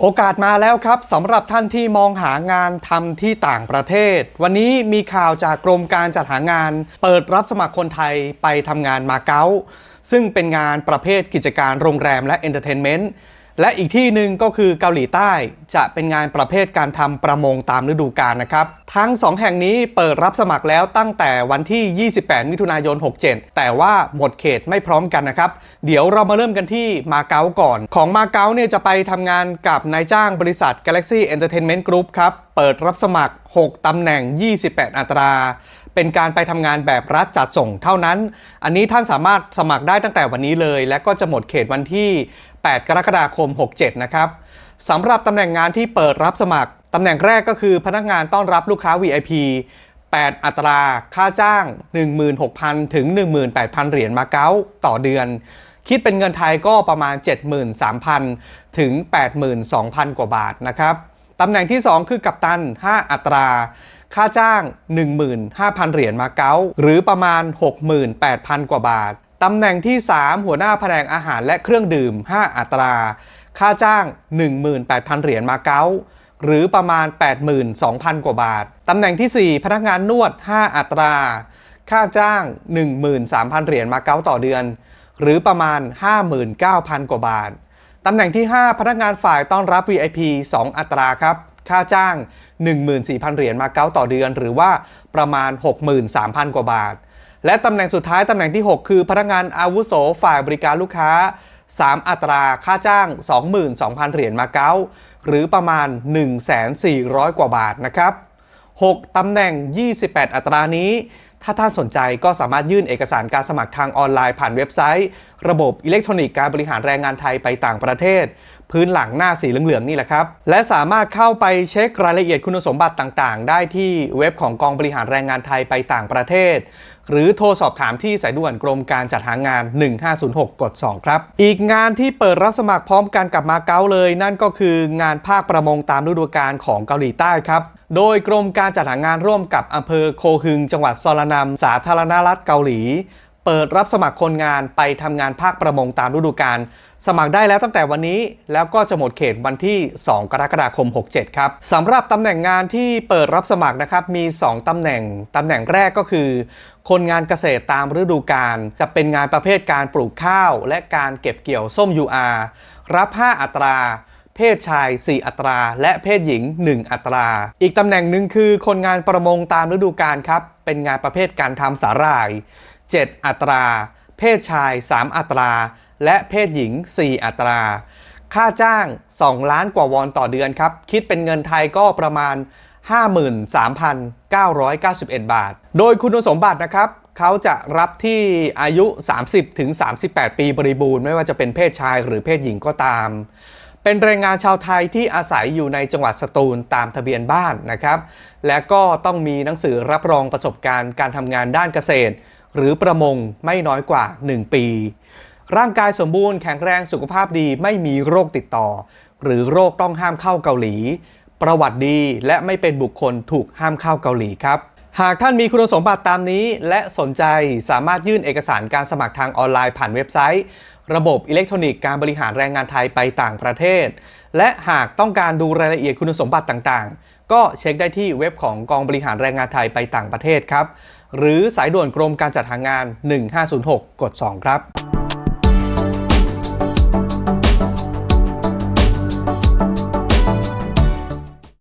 โอกาสมาแล้วครับสำหรับท่านที่มองหางานทำที่ต่างประเทศ วันนี้มีข่าวจากกรมการจัดหางาน เปิดรับสมัครคนไทยไปทำงานมาเก๊าซึ่งเป็นงานประเภทกิจการโรงแรมและเอนเตอร์เทนเมนต์ และอีกที่หนึ่งก็คือเกาหลีใต้จะเป็นงานประเภทการทำประมงตามฤดูกาลนะครับ ทั้ง 2 แห่งนี้เปิดรับสมัครแล้วตั้งแต่วันที่ 28 มิถุนายน 67 แต่ว่าหมดเขตไม่พร้อมกันนะครับ เดี๋ยวเรามาเริ่มกันที่มาเก๊าก่อน ของมาเก๊าเนี่ยจะไปทำงานกับนายจ้างบริษัท Galaxy Entertainment Group ครับ เปิดรับสมัคร 6ตำแหน่ง 28 อัตรา เป็นการไปทำงานแบบรัฐจัดส่งเท่านั้น อันนี้ท่านสามารถสมัครได้ตั้งแต่วันนี้เลย และก็จะหมดเขตวันที่ 8 กรกฎาคม 67 นะครับสำหรับตำแหน่งงานที่เปิดรับสมัครตำแหน่งแรกก็คือพนักงานต้อนรับลูกค้า VIP 8 อัตรา ค่าจ้าง 16,000 ถึง 18,000 เหรียญมาเก๊าต่อเดือน คิดเป็นเงินไทยก็ประมาณ 73,000 ถึง 82,000 กว่าบาทนะครับ ตำแหน่งที่ 2 คือกัปตัน 5 อัตรา ค่าจ้าง 15,000 เหรียญมาเก๊าหรือประมาณ 68,000 กว่าบาท ตำแหน่งที่ 3 หัวหน้าแผนกอาหารและเครื่องดื่ม 5 อัตรา ค่าจ้าง 18,000 เหรียญมาเก๊าหรือประมาณ 82,000 กว่าบาท ตำแหน่งที่ 4 พนักงานนวด 5 อัตรา ค่าจ้าง 13,000 เหรียญมาเก๊าต่อเดือน หรือประมาณ 59,000 กว่าบาท ตำแหน่งที่ 5 พนักงานฝ่ายต้อนรับ VIP 2 อัตราครับ ค่าจ้าง 14,000 เหรียญมาเก๊าต่อเดือน หรือว่าประมาณ 63,000 กว่าบาท และตำแหน่งสุดท้ายตำแหน่งที่ 6 คือพนักงานอาวุโสฝ่ายบริการลูกค้า 3 อัตราค่าจ้าง 22,000 เหรียญมาเก๊าหรือประมาณ 1,400 กว่าบาทนะครับ 6 ตำแหน่ง 28 อัตรานี้ ถ้าท่านสนใจก็สามารถยื่นเอกสารการสมัครทางออนไลน์ผ่านเว็บไซต์ ระบบอิเล็กทรอนิกส์การบริหารแรงงานไทยไปต่างประเทศ พื้นหลังหน้าสีเหลืองๆนี่แหละครับ และสามารถเข้าไปเช็ครายละเอียดคุณสมบัติต่างๆ ได้ที่เว็บของกองบริหารแรงงานไทยไปต่างประเทศ หรือโทรสอบถามที่สายด่วนกรมการจัดหางาน 1506 กด 2 ครับ อีกงานที่เปิดรับสมัครพร้อมกันกับมาเก๊าเลย นั่นก็คืองานภาคประมงตามฤดูกาลของเกาหลีใต้ครับโดยกรมการจัดหางานร่วมกับอำเภอโคฮึงจังหวัดซอลานามสาธารณรัฐเกาหลี เปิดรับสมัครคนงานไปทำงานภาคประมงตามฤดูกาลสมัครได้แล้วตั้งแต่วันนี้แล้วก็จะหมดเขตวันที่ 2 กรกฎาคม 67 ครับสำหรับตำแหน่งงานที่เปิดรับสมัครนะครับมี 2ตำแหน่งตำแหน่งแรกก็คือ คนงานเกษตรตามฤดูกาลจะเป็นงานประเภทการปลูกข้าว และการเก็บเกี่ยวส้ม UR รับ 5 อัตราเพศชาย 4 อัตรา และเพศหญิง 1 อัตรา อีกตำแหน่งหนึ่งคือคนงานประมงตามฤดูกาลครับ เป็นงานประเภทการทำสาหร่าย 7 อัตรา เพศชาย 3 อัตรา และเพศหญิง 4 อัตรา ค่าจ้าง 2 ล้านกว่าวอนต่อเดือนครับ คิดเป็นเงินไทยก็ประมาณ 53,991 บาท โดยคุณสมบัตินะครับเขาจะรับที่อายุ 30-38 ปีบริบูรณ์ไม่ว่าจะเป็นเพศชายหรือเพศหญิงก็ตาม เป็นแรงงานชาวไทยที่อาศัยอยู่ในจังหวัดสตูลตามทะเบียนบ้านนะครับ และก็ต้องมีหนังสือรับรองประสบการณ์การทำงานด้านเกษตร หรือประมงไม่น้อยกว่า 1 ปี ร่างกายสมบูรณ์แข็งแรงสุขภาพดีไม่มีโรคติดต่อ หรือโรคต้องห้ามเข้าเกาหลี ประวัติดีและไม่เป็นบุคคลถูกห้ามเข้าเกาหลีครับหากท่านมีคุณสมบัติตามนี้และสนใจสามารถยื่นเอกสารการสมัครทางออนไลน์ผ่านเว็บไซต์ ระบบอิเล็กทรอนิกส์การบริหารแรงงานไทยไปต่างประเทศ และหากต้องการดูรายละเอียดคุณสมบัติต่างๆ ก็เช็คได้ที่เว็บของกองบริหารแรงงานไทยไปต่างประเทศครับ หรือสายด่วนกรมการจัดหางาน 1506 กด 2 ครับ